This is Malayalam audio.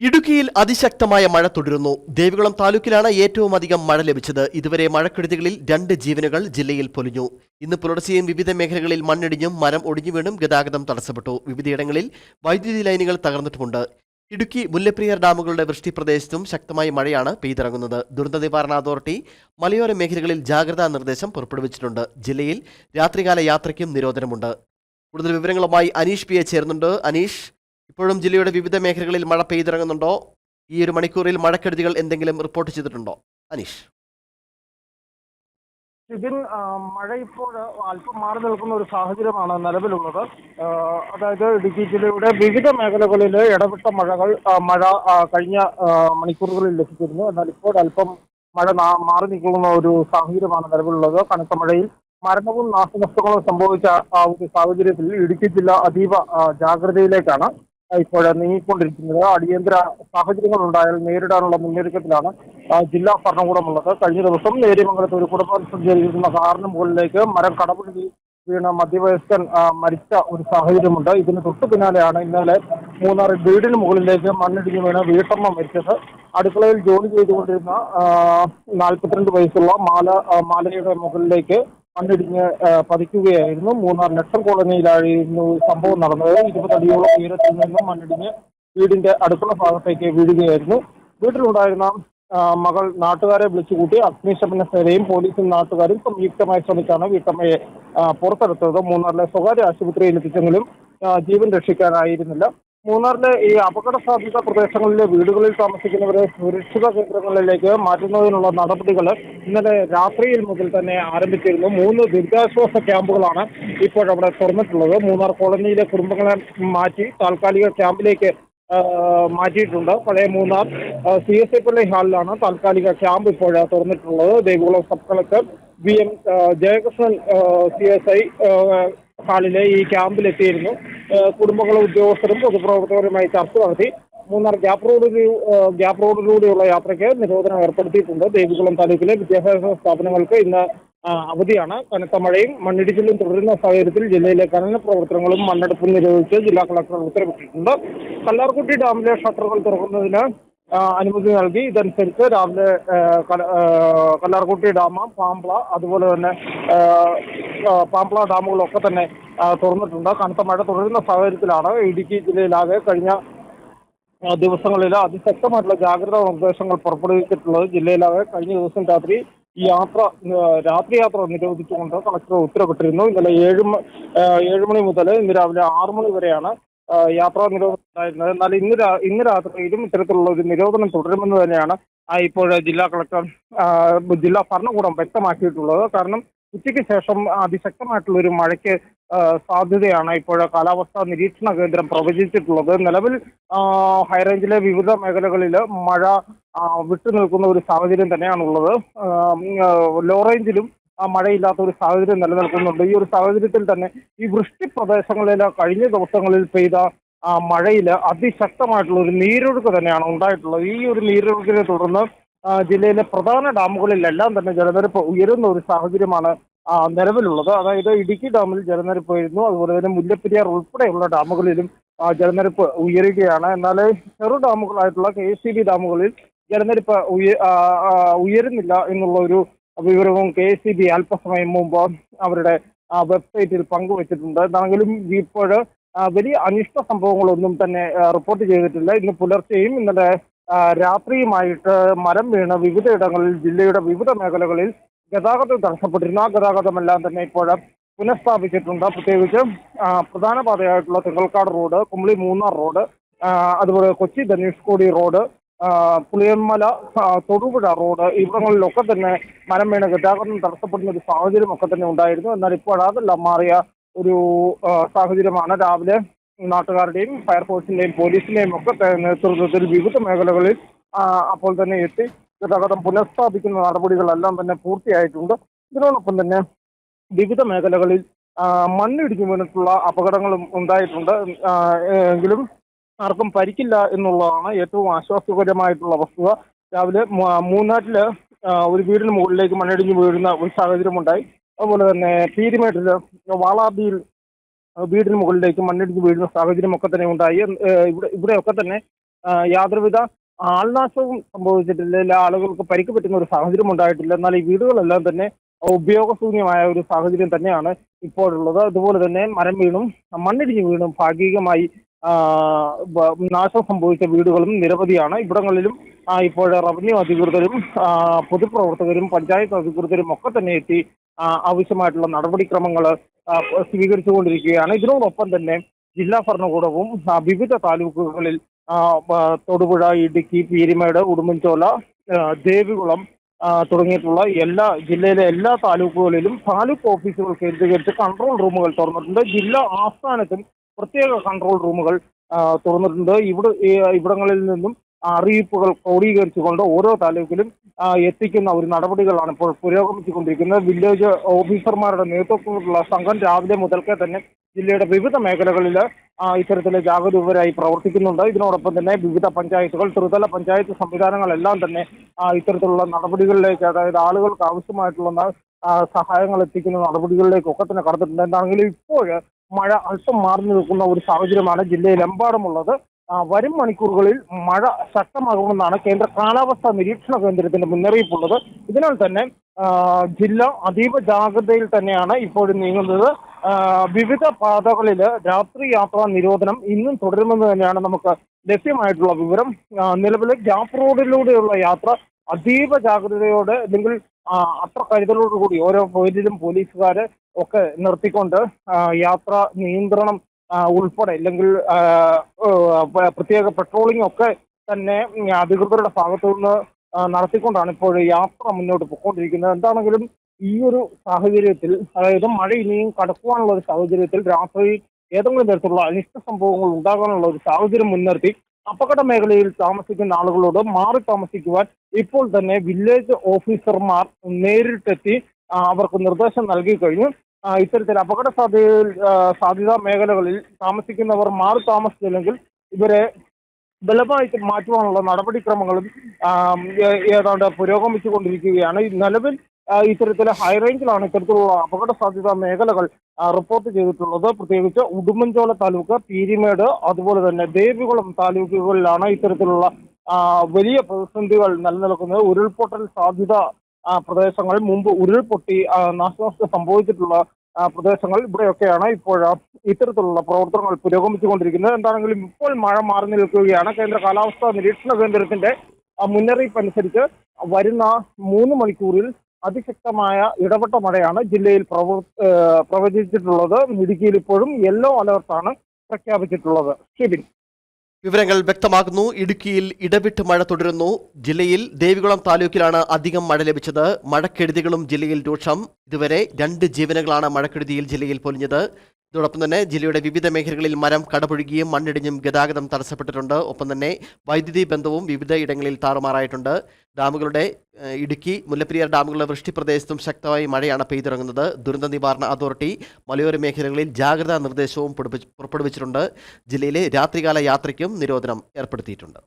ഇടുക്കിയിൽ അതിശക്തമായ മഴ തുടരുന്നു. ദേവികുളം താലൂക്കിലാണ് ഏറ്റവും അധികം മഴ ലഭിച്ചത്. ഇതുവരെ മഴക്കെടുതികളിൽ രണ്ട് ജീവനുകൾ ജില്ലയിൽ പൊലിഞ്ഞു. ഇന്ന് പുലർച്ചെയും വിവിധ മേഖലകളിൽ മണ്ണിടിഞ്ഞും മരം ഒടിഞ്ഞു വീണും ഗതാഗതം തടസ്സപ്പെട്ടു. വിവിധയിടങ്ങളിൽ വൈദ്യുതി ലൈനുകൾ തകർന്നിട്ടുമുണ്ട്. ഇടുക്കി മുല്ലപ്പെരിയാർ ഡാമുകളുടെ വൃഷ്ടി പ്രദേശത്തും ശക്തമായ മഴയാണ് പെയ്തിറങ്ങുന്നത്. ദുരന്ത നിവാരണ അതോറിറ്റി മലയോര മേഖലകളിൽ ജാഗ്രതാ നിർദ്ദേശം പുറപ്പെടുവിച്ചിട്ടുണ്ട്. ജില്ലയിൽ രാത്രികാല യാത്രയ്ക്കും നിരോധനമുണ്ട്. കൂടുതൽ വിവരങ്ങളുമായി അനീഷ് പി എ ചേർന്നുണ്ട് അനീഷ് ഇപ്പോഴും ജില്ലയുടെ വിവിധ മേഖലകളിൽ മഴ പെയ്തിറങ്ങുന്നുണ്ടോ? ഈ ഒരു മണിക്കൂറിൽ മഴക്കെടുതികൾ എന്തെങ്കിലും റിപ്പോർട്ട് ചെയ്തിട്ടുണ്ടോ? അനീഷ്. ഇതിൽ മഴ ഇപ്പോൾ അല്പം മാറി നിൽക്കുന്ന ഒരു സാഹചര്യമാണ് നിലവിലുള്ളത്. അതായത് ഇടുക്കി ജില്ലയുടെ വിവിധ മേഖലകളിൽ ഇടവിട്ട മഴകൾ മഴ കഴിഞ്ഞ മണിക്കൂറുകളിൽ ലഭിച്ചിരുന്നു. എന്നാൽ ഇപ്പോൾ അല്പം മഴ മാറി നിൽക്കുന്ന ഒരു സാഹചര്യമാണ് നിലവിലുള്ളത്. കനത്ത മഴയിൽ മരണവും നാശനഷ്ടങ്ങളും സംഭവിച്ച ആ ഒരു സാഹചര്യത്തിൽ ഇടുക്കി ജില്ല അതീവ ജാഗ്രതയിലേക്കാണ്. ഇപ്പോൾ നീങ്ങിക്കൊണ്ടിരിക്കുന്നത്. അടിയന്തര സാഹചര്യങ്ങൾ ഉണ്ടായാൽ നേരിടാനുള്ള മുന്നൊരുക്കത്തിലാണ് ജില്ലാ ഭരണകൂടമുള്ളത്. കഴിഞ്ഞ ദിവസം നേര്യമംഗലത്ത് ഒരു കുടുംബം സഞ്ചരിക്കുന്ന കാറിന് മുകളിലേക്ക് മരം കടപുഴകി വീണ മധ്യവയസ്കൻ മരിച്ച ഒരു സാഹചര്യമുണ്ട്. ഇതിന് തൊട്ടു പിന്നാലെയാണ് ഇന്നലെ മൂന്നാറ് വീടിന് മുകളിലേക്ക് മണ്ണിടിഞ്ഞ് വീണ വീട്ടമ്മ മരിച്ചത്. അടുക്കളയിൽ ജോലി ചെയ്തുകൊണ്ടിരുന്ന നാൽപ്പത്തിരണ്ട് വയസ്സുള്ള മാല മാലയുടെ മുകളിലേക്ക് മണ്ണിടിഞ്ഞ് പതിക്കുകയായിരുന്നു. മൂന്നാർ ലക്ഷം കോളനിയിലായിരുന്നു സംഭവം നടന്നത്. ഇരുപതടിയോളം ഉയരത്തിൽ നിന്നും മണ്ണിടിഞ്ഞ് വീടിന്റെ അടുക്കള ഭാഗത്തേക്ക് വീഴുകയായിരുന്നു. വീട്ടിലുണ്ടായിരുന്ന മകൾ നാട്ടുകാരെ വിളിച്ചുകൂട്ടി അഗ്നിശമന സേനയും പോലീസും നാട്ടുകാരും സംയുക്തമായി ശ്രമിച്ചാണ് വീട്ടമ്മയെ പുറത്തെടുത്തത്. മൂന്നാറിലെ സ്വകാര്യ ആശുപത്രിയിൽ എത്തിച്ചെങ്കിലും ജീവൻ രക്ഷിക്കാനായിരുന്നില്ല. മൂന്നാറിലെ ഈ അപകട സാധ്യത പ്രദേശങ്ങളിലെ വീടുകളിൽ താമസിക്കുന്നവരെ സുരക്ഷിത കേന്ദ്രങ്ങളിലേക്ക് മാറ്റുന്നതിനുള്ള നടപടികൾ ഇന്നലെ രാത്രിയിൽ മുതൽ തന്നെ ആരംഭിച്ചിരുന്നു. മൂന്ന് ദുരിതാശ്വാസ ക്യാമ്പുകളാണ് ഇപ്പോഴവിടെ തുറന്നിട്ടുള്ളത്. മൂന്നാർ കോളനിയിലെ കുടുംബങ്ങളെ മാറ്റി താൽക്കാലിക ക്യാമ്പിലേക്ക് മാറ്റിയിട്ടുണ്ട്. പഴയ മൂന്നാർ സി എസ് ഐ പള്ളി ഹാളിലാണ് താൽക്കാലിക ക്യാമ്പ് ഇപ്പോൾ തുറന്നിട്ടുള്ളത്. Devikulam sub collector V M Jayakrishnan C S I ഹാളിലെ ഈ ക്യാമ്പിലെത്തിയിരുന്നു. കുടുംബങ്ങളും ഉദ്യോഗസ്ഥരും പൊതുപ്രവർത്തകരുമായി ചർച്ച നടത്തി. മൂന്നാർ ഗ്യാപ് റോഡ് ഗ്യാപ് റോഡിലൂടെയുള്ള യാത്രയ്ക്ക് നിരോധനം ഏർപ്പെടുത്തിയിട്ടുണ്ട്. ദേവികുളം താലൂക്കിലെ വിദ്യാഭ്യാസ സ്ഥാപനങ്ങൾക്ക് ഇന്ന് അവധിയാണ്. കനത്ത മഴയും മണ്ണിടിച്ചിലും തുടരുന്ന സാഹചര്യത്തിൽ ജില്ലയിലെ ഖനന പ്രവർത്തനങ്ങളും മണ്ണെടുപ്പും നിരോധിച്ച് ജില്ലാ കളക്ടർ ഉത്തരവിട്ടിട്ടുണ്ട്. കല്ലാർകുട്ടി ഡാമിലെ ഷട്ടറുകൾ തുറക്കുന്നതിന് അനുമതി നൽകി. ഇതനുസരിച്ച് രാവിലെ കല്ലാർകുട്ടി ഡാം പാമ്പ്ള അതുപോലെ തന്നെ പാംപ്ല ഡാമുകളൊക്കെ തന്നെ തുറന്നിട്ടുണ്ട്. കനത്ത മഴ തുടരുന്ന സാഹചര്യത്തിലാണ് ഇടുക്കി ജില്ലയിലാകെ കഴിഞ്ഞ ദിവസങ്ങളിൽ അതിശക്തമായിട്ടുള്ള ജാഗ്രതാ നിർദ്ദേശങ്ങൾ പുറപ്പെടുവിച്ചിട്ടുള്ളത്. ജില്ലയിലാകെ കഴിഞ്ഞ ദിവസം രാത്രി യാത്ര രാത്രി യാത്ര നിരോധിച്ചുകൊണ്ട് കളക്ടർ ഉത്തരവിട്ടിരുന്നു. ഇന്നലെ ഏഴ് ഏഴുമണി മുതൽ ഇന്ന് രാവിലെ ആറുമണി വരെയാണ് യാത്രാ നിരോധനം ഉണ്ടായിരുന്നത് എന്നാൽ ഇന്ന് ഇന്ന് രാത്രിയിലും ഇത്തരത്തിലുള്ള ഒരു നിരോധനം തുടരുമെന്ന് തന്നെയാണ് ഇപ്പോൾ ജില്ലാ കളക്ടർ ജില്ലാ ഭരണകൂടം വ്യക്തമാക്കിയിട്ടുള്ളത്. കാരണം ഉച്ചയ്ക്ക് ശേഷം അതിശക്തമായിട്ടുള്ള ഒരു മഴയ്ക്ക് സാധ്യതയാണ് ഇപ്പോൾ കാലാവസ്ഥാ നിരീക്ഷണ കേന്ദ്രം പ്രവചിച്ചിട്ടുള്ളത്. നിലവിൽ ഹൈറേഞ്ചിലെ വിവിധ മേഖലകളിൽ മഴ വിട്ടുനിൽക്കുന്ന വിട്ടു നിൽക്കുന്ന ഒരു സാഹചര്യം തന്നെയാണുള്ളത്. ലോ റേഞ്ചിലും മഴയില്ലാത്ത ഒരു സാഹചര്യം നിലനിൽക്കുന്നുണ്ട്. ഈ ഒരു സാഹചര്യത്തിൽ തന്നെ ഈ വൃഷ്ടി പ്രദേശങ്ങളിൽ കഴിഞ്ഞ ദിവസങ്ങളിൽ പെയ്ത ആ, മഴയിൽ അതിശക്തമായിട്ടുള്ള ഒരു നീരൊഴുക്ക് തന്നെയാണ് ഉണ്ടായിട്ടുള്ളത്. ഈ ഒരു നീരൊഴുക്കിനെ തുടർന്ന് ജില്ലയിലെ പ്രധാന ഡാമുകളിലെല്ലാം തന്നെ ജലനിരപ്പ് ഉയരുന്ന ഒരു സാഹചര്യമാണ് ആ, നിലവിലുള്ളത്. അതായത് ഇടുക്കി ഡാമിൽ ജലനിരപ്പ് ഉയരുന്നു. അതുപോലെ തന്നെ മുല്ലപ്പെരിയാർ ഉൾപ്പെടെയുള്ള ഡാമുകളിലും ആ, ജലനിരപ്പ് ഉയരുകയാണ്. എന്നാൽ ചെറു ഡാമുകളായിട്ടുള്ള കെ എസ് സി ബി ഡാമുകളിൽ ജലനിരപ്പ് ഉയ- ആ, ആ, ഉയരുന്നില്ല എന്നുള്ള ഒരു വിവരവും കെ എസ് സി ബി അല്പസമയം മുമ്പ് അവരുടെ വെബ്സൈറ്റിൽ പങ്കുവച്ചിട്ടുണ്ട്. എന്നാണെങ്കിലും ഇപ്പോൾ വലിയ അനിഷ്ട സംഭവങ്ങളൊന്നും തന്നെ റിപ്പോർട്ട് ചെയ്തിട്ടില്ല. ഇന്ന് പുലർച്ചെയും ഇന്നലെ രാത്രിയുമായിട്ട് മരം വീണ് വിവിധ ഇടങ്ങളിൽ ജില്ലയുടെ വിവിധ മേഖലകളിൽ ഗതാഗതം തടസ്സപ്പെട്ടിരുന്നു. ഗതാഗതമെല്ലാം തന്നെ ഇപ്പോൾ പുനഃസ്ഥാപിച്ചിട്ടുണ്ട്. പ്രത്യേകിച്ച് പ്രധാന പാതയായിട്ടുള്ള തിങ്ങൾക്കാട് റോഡ് കുമ്പളി മൂന്നാർ റോഡ് അതുപോലെ കൊച്ചി ധനുഷ്കോടി റോഡ് പുളിയന്മല തൊടുപുഴ റോഡ് ഇവിടങ്ങളിലൊക്കെ തന്നെ മരം വീണ് ഗതാഗതം തടസ്സപ്പെടുന്ന ഒരു സാഹചര്യം ഒക്കെ തന്നെ ഉണ്ടായിരുന്നു. എന്നാൽ ഇപ്പോൾ അതെല്ലാം മാറിയ ഒരു സാഹചര്യമാണ്. രാവിലെ നാട്ടുകാരുടെയും ഫയർഫോഴ്സിന്റെയും പോലീസിന്റെയും ഒക്കെ നേതൃത്വത്തിൽ വിവിധ മേഖലകളിൽ അപ്പോൾ തന്നെ എത്തി ഗതാഗതം പുനഃസ്ഥാപിക്കുന്ന നടപടികളെല്ലാം തന്നെ പൂർത്തിയായിട്ടുണ്ട്. ഇതിനോടൊപ്പം തന്നെ വിവിധ മേഖലകളിൽ മണ്ണിടിഞ്ഞു വീണിട്ടുള്ള അപകടങ്ങളും ഉണ്ടായിട്ടുണ്ട്. എങ്കിലും ആർക്കും പരിക്കില്ല എന്നുള്ളതാണ് ഏറ്റവും ആശ്വാസകരമായിട്ടുള്ള വസ്തുത. രാവിലെ മൂന്നാട്ടിൽ ഒരു വീടിന് മുകളിലേക്ക് മണ്ണിടിഞ്ഞ് വീഴുന്ന ഒരു സാഹചര്യമുണ്ടായി. അതുപോലെ തന്നെ പീരിമേട്ടിൽ വാളാബിയിൽ വീടിന് മുകളിലേക്ക് മണ്ണിടിഞ്ഞ് വീഴുന്ന സാഹചര്യമൊക്കെ തന്നെ ഉണ്ടായി. ഇവിടെ ഇവിടെയൊക്കെ തന്നെ യാതൊരുവിധ ആൾനാശവും സംഭവിച്ചിട്ടില്ല. എല്ലാ ആളുകൾക്ക് പരിക്ക് പറ്റുന്ന ഒരു സാഹചര്യം ഉണ്ടായിട്ടില്ല. എന്നാൽ ഈ വീടുകളെല്ലാം തന്നെ ഉപയോഗശൂന്യമായ ഒരു സാഹചര്യം തന്നെയാണ് ഇപ്പോഴുള്ളത്. അതുപോലെ തന്നെ മരം വീണും മണ്ണിടിഞ്ഞ് വീണും ഭാഗികമായി നാശം സംഭവിച്ച വീടുകളും നിരവധിയാണ്. ഇവിടങ്ങളിലും ഇപ്പോൾ റവന്യൂ അധികൃതരും പൊതുപ്രവർത്തകരും പഞ്ചായത്ത് അധികൃതരും ഒക്കെ തന്നെ എത്തി ആവശ്യമായിട്ടുള്ള നടപടിക്രമങ്ങൾ സ്വീകരിച്ചുകൊണ്ടിരിക്കുകയാണ്. ഇതിനോടൊപ്പം തന്നെ ജില്ലാ ഭരണകൂടവും വിവിധ താലൂക്കുകളിൽ തൊടുപുഴ ഇടുക്കി പീരിമേട് ഉടുമ്പൻചോല ദേവികുളം തുടങ്ങിയിട്ടുള്ള എല്ലാ ജില്ലയിലെ എല്ലാ താലൂക്കുകളിലും താലൂക്ക് ഓഫീസുകൾ കേന്ദ്രീകരിച്ച് കൺട്രോൾ റൂമുകൾ തുറന്നിട്ടുണ്ട്. ജില്ലാ ആസ്ഥാനത്തും പ്രത്യേക കൺട്രോൾ റൂമുകൾ തുറന്നിട്ടുണ്ട്. ഇവിടെ ഇവിടങ്ങളിൽ നിന്നും അറിയിപ്പുകൾ ക്രോഡീകരിച്ചുകൊണ്ട് ഓരോ താലൂക്കിലും എത്തിക്കുന്ന ഒരു നടപടികളാണ് ഇപ്പോൾ പുരോഗമിച്ചുകൊണ്ടിരിക്കുന്നത്. വില്ലേജ് ഓഫീസർമാരുടെ നേതൃത്വത്തിലുള്ള സംഘം രാവിലെ മുതൽക്കേ തന്നെ ജില്ലയുടെ വിവിധ മേഖലകളിൽ ഇത്തരത്തിലെ ജാഗരൂകരായി പ്രവർത്തിക്കുന്നുണ്ട്. ഇതിനോടൊപ്പം തന്നെ വിവിധ പഞ്ചായത്തുകൾ ത്രിതല പഞ്ചായത്ത് സംവിധാനങ്ങളെല്ലാം തന്നെ ഇത്തരത്തിലുള്ള നടപടികളിലേക്ക് അതായത് ആളുകൾക്ക് ആവശ്യമായിട്ടുള്ള സഹായങ്ങൾ എത്തിക്കുന്ന നടപടികളിലേക്കൊക്കെ തന്നെ കടന്നിട്ടുണ്ട്. എന്താണെങ്കിലും ഇപ്പോൾ മഴ അല്പം മാറി നിൽക്കുന്ന ഒരു സാഹചര്യമാണ് ജില്ലയിലെമ്പാടുമുള്ളത് വരും മണിക്കൂറുകളിൽ മഴ ശക്തമാകുമെന്നാണ് കേന്ദ്ര കാലാവസ്ഥാ നിരീക്ഷണ കേന്ദ്രത്തിന്റെ മുന്നറിയിപ്പുള്ളത്. ഇതിനാൽ തന്നെ ജില്ല അതീവ ജാഗ്രതയിൽ തന്നെയാണ് ഇപ്പോഴും നീങ്ങുന്നത്. വിവിധ പാതകളിൽ രാത്രി യാത്രാ നിരോധനം ഇന്നും തുടരുമെന്ന് തന്നെയാണ് നമുക്ക് ലഭ്യമായിട്ടുള്ള വിവരം. നിലവിലെ ഗ്യാപ് റോഡിലൂടെയുള്ള യാത്ര അതീവ ജാഗ്രതയോടെ അല്ലെങ്കിൽ അത്ര കരുതലോടുകൂടി ഓരോ പോയിന്റിലും പോലീസുകാർ ഒക്കെ നിർത്തിക്കൊണ്ട് യാത്ര നിയന്ത്രണം ഉൾപ്പെടെ അല്ലെങ്കിൽ പ്രത്യേക പെട്രോളിംഗ് ഒക്കെ തന്നെ അധികൃതരുടെ ഭാഗത്തു നിന്ന് നടത്തിക്കൊണ്ടാണ് ഇപ്പോൾ യാത്ര മുന്നോട്ട് പോയിക്കൊണ്ടിരിക്കുന്നത് എന്താണെങ്കിലും ഈ ഒരു സാഹചര്യത്തിൽ അതായത് മഴ ഇനിയും കടക്കുവാനുള്ള ഒരു സാഹചര്യത്തിൽ രാത്രി ഏതെങ്കിലും തരത്തിലുള്ള അനിഷ്ട സംഭവങ്ങൾ ഉണ്ടാകാനുള്ള ഒരു സാഹചര്യം മുൻനിർത്തി അപകട മേഖലയിൽ താമസിക്കുന്ന ആളുകളോട് മാറി താമസിക്കുവാൻ ഇപ്പോൾ തന്നെ വില്ലേജ് ഓഫീസർമാർ നേരിട്ടെത്തി അവർക്ക് നിർദ്ദേശം നൽകി കഴിഞ്ഞു. ഇത്തരത്തിൽ അപകട സാധ്യതയിൽ സാധ്യതാ മേഖലകളിൽ താമസിക്കുന്നവർ മാറി താമസിച്ചില്ലെങ്കിൽ ഇവരെ ബലമായിട്ട് മാറ്റുവാനുള്ള നടപടിക്രമങ്ങളും ഏതാണ്ട് പുരോഗമിച്ചു കൊണ്ടിരിക്കുകയാണ് നിലവിൽ ഇത്തരത്തിലെ ഹൈറേഞ്ചിലാണ് ഇത്തരത്തിലുള്ള അപകട സാധ്യതാ മേഖലകൾ റിപ്പോർട്ട് ചെയ്തിട്ടുള്ളത്. പ്രത്യേകിച്ച് ഉടുമ്പൻചോല താലൂക്ക് പീരിമേട് അതുപോലെ തന്നെ ദേവികുളം താലൂക്കുകളിലാണ് ഇത്തരത്തിലുള്ള വലിയ പ്രതിസന്ധികൾ നിലനിൽക്കുന്നത്. ഉരുൾപൊട്ടൽ സാധ്യത പ്രദേശങ്ങൾ മുമ്പ് ഉരുൾപൊട്ടി നാശനഷ്ടം സംഭവിച്ചിട്ടുള്ള പ്രദേശങ്ങൾ ഇവിടെയൊക്കെയാണ് ഇപ്പോൾ ഇത്തരത്തിലുള്ള പ്രവർത്തനങ്ങൾ പുരോഗമിച്ചുകൊണ്ടിരിക്കുന്നത്. എന്താണെങ്കിലും ഇപ്പോൾ മഴ മാറി നിൽക്കുകയാണ്. കേന്ദ്ര കാലാവസ്ഥാ നിരീക്ഷണ കേന്ദ്രത്തിന്റെ മുന്നറിയിപ്പ് അനുസരിച്ച് വരുന്ന മൂന്ന് മണിക്കൂറിൽ അതിശക്തമായ ഇടപെട്ട മഴയാണ് ജില്ലയിൽ പ്രവ പ്രവചിച്ചിട്ടുള്ളത്. ഇടുക്കിയിൽ ഇപ്പോഴും യെല്ലോ അലർട്ടാണ് പ്രഖ്യാപിച്ചിട്ടുള്ളത്. ഷിബിൻ. വിവരങ്ങൾ വ്യക്തമാക്കുന്നു ഇടുക്കിയിൽ ഇടവിട്ട് മഴ തുടരുന്നു. ജില്ലയിൽ ദേവികുളം താലൂക്കിലാണ് അധികം മഴ ലഭിച്ചത്. മഴക്കെടുതികളും ജില്ലയിൽ രൂക്ഷം. ഇതുവരെ രണ്ട് ജീവനുകളാണ് മഴക്കെടുതിയിൽ ജില്ലയിൽ പൊലിഞ്ഞത്. ഇതോടൊപ്പം തന്നെ ജില്ലയുടെ വിവിധ മേഖലകളിൽ മരം കടപുഴുകിയും മണ്ണിടിഞ്ഞും ഗതാഗതം തടസ്സപ്പെട്ടിട്ടുണ്ട്. ഒപ്പം തന്നെ വൈദ്യുതി ബന്ധവും വിവിധ ഇടങ്ങളിൽ താറുമാറായിട്ടുണ്ട്. ഡാമുകളുടെ ഇടുക്കി മുല്ലപ്പെരിയാർ ഡാമുകളുടെ വൃഷ്ടിപ്രദേശത്തും ശക്തമായി മഴയാണ് പെയ്തിറങ്ങുന്നത്. ദുരന്ത നിവാരണ അതോറിറ്റി മലയോര മേഖലകളിൽ ജാഗ്രതാ നിർദ്ദേശവും പുറപ്പെടുവിച്ചിട്ടുണ്ട്. ജില്ലയിലെ രാത്രികാല യാത്രയ്ക്കും നിരോധനം ഏർപ്പെടുത്തിയിട്ടുണ്ട്.